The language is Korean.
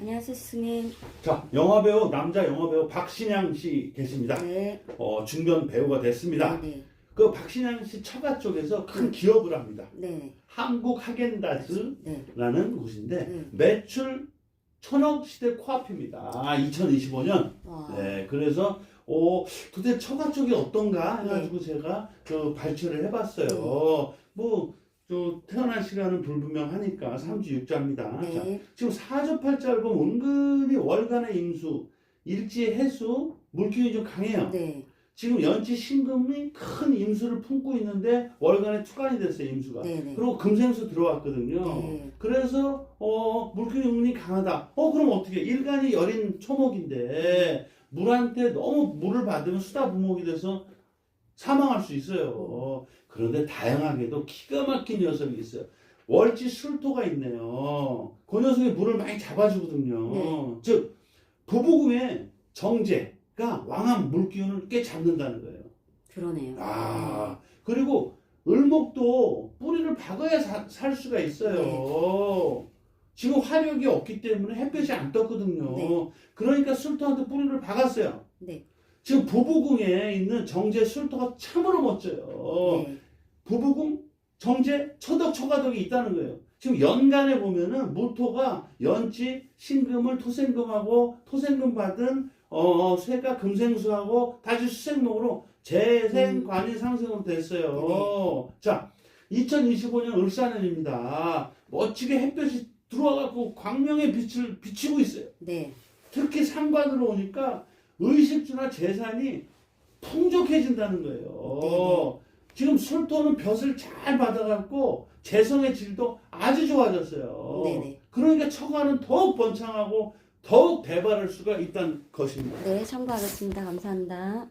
안녕하세요, 스님. 자, 영화배우, 남자 영화배우 박신양 씨 계십니다. 네. 어, 중견 배우가 됐습니다. 네. 그 박신양 씨 처가 쪽에서 큰 네. 기업을 합니다. 네. 한국 하겐다즈라는 네. 곳인데 네. 매출 천억 시대 코앞입니다. 2025년. 와. 네, 그래서 어, 도대체 처가 쪽이 어떤가 해가지고 네. 제가 그 발췌를 해봤어요. 뭐, 저 태어난 시간은 불분명하니까 삼주육자입니다. 자, 네. 지금 사주팔자를 보면 은근히 월간의 임수, 일지 해수, 물기운이 좀 강해요. 네. 지금 연지 신금이 큰 임수를 품고 있는데 월간에 투간이 됐어요, 임수가. 네. 네. 그리고 금생수 들어왔거든요. 네. 그래서 어 물기운이 운이 강하다. 어 그럼 어떻게? 일간이 여린 초목인데 물한테 너무 물을 받으면 수다 부목이 돼서 사망할 수 있어요. 그런데 다양하게도 기가 막힌 녀석이 있어요. 월지 술토가 있네요. 그 녀석이 물을 많이 잡아주거든요. 네. 즉 부부궁의 정제가 왕한 물기운을 꽤 잡는다는 거예요. 그러네요. 아 그리고 을목도 뿌리를 박아야 사- 살 수가 있어요. 지금 화력이 없기 때문에 햇볕이 안 떴거든요. 네. 그러니까 술토한테 뿌리를 박았어요. 네. 지금 부부궁에 있는 정제 술토가 참으로 멋져요. 네. 부부궁, 정제, 처덕, 처가덕이 있다는 거예요. 지금 연간에 보면은 무토가 연지, 신금을 토생금하고 토생금 받은 어, 쇠가 금생수하고 다시 수생목으로 재생, 음. 관이 상승으로 됐어요. 자, 2025년 을사년입니다. 멋지게 햇볕이 들어와갖고 광명의 빛을 비치고 있어요. 네. 특히 상관으로 오니까 의식주나 재산이 풍족해진다는 거예요. 네네. 지금 술토는 볕을 잘 받아갖고 재성의 질도 아주 좋아졌어요. 네네. 그러니까 처가는 더욱 번창하고 더욱 대발할 수가 있다는 것입니다. 네. 참고하겠습니다. 감사합니다.